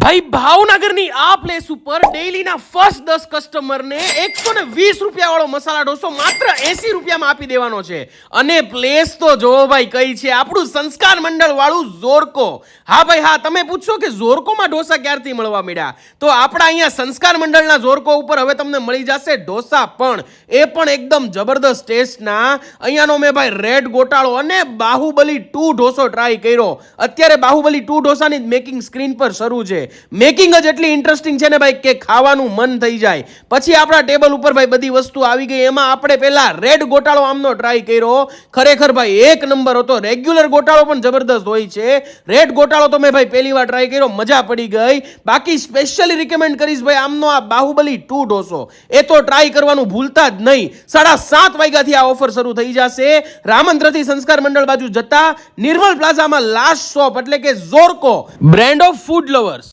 ભાઈ, ભાવનગરની આ પ્લેસ ઉપર ડેઈલીના ફર્સ્ટ દસ કસ્ટમરને એકસો ને વીસ રૂપિયાવાળો મસાલા ઢોસો માત્ર એસી રૂપિયામાં આપી દેવાનો છે. અને પ્લેસ તો જોવો ભાઈ કઈ છે, આપણું સંસ્કાર મંડળ વાળું ઝોરકો. હા ભાઈ, હા, તમે પૂછશો કે ઝોરકોમાં ઢોસા ક્યારથી મળવા મળ્યા તો આપણા અહીંયા સંસ્કાર મંડળના ઝોરકો ઉપર હવે તમને મળી જશે ઢોસા પણ. એ પણ એકદમ જબરદસ્ત ટેસ્ટના. અહીંયાનો મેં ભાઈ રેડ ગોટાળો અને બાહુબલી ટુ ઢોસો ટ્રાય કર્યો. અત્યારે બાહુબલી ટુ ઢોસાની જ મેકિંગ સ્ક્રીન પર શરૂ છે. મેકિંગ જ એટલી ઇન્ટરેસ્ટિંગ છે ને ભાઈ કે ખાવાનું મન થઈ જાય. પછી આપણા ટેબલ ઉપર ભાઈ બધી વસ્તુ આવી ગઈ. એમાં આપણે પહેલા રેડ ગોટાળો આમનો ટ્રાય કર્યો. ખરેખર ભાઈ એક નંબર હતો. રેગ્યુલર ગોટાળો પણ જબરદસ્ત હોય છે. રેડ ગોટાળો તો મેં ભાઈ પહેલી વાર ટ્રાય કર્યો. મજા પડી ગઈ. બાકી સ્પેશિયલી રિકમેન્ડ કરીશ ભાઈ આમનો આ બાહુબલી ટુ ઢોસો એ તો ટ્રાય કરવાનું ભૂલતા જ નહીં. સાડા સાત વાગ્યાથી આ ઓફર શરૂ થઈ જશે. રામંદ્રથી સંસ્કાર મંડળ બાજુ જતા. નિર્મલ પ્લાઝામાં લાસ્ટ શોપ એટલે કે Zorko brand of food lovers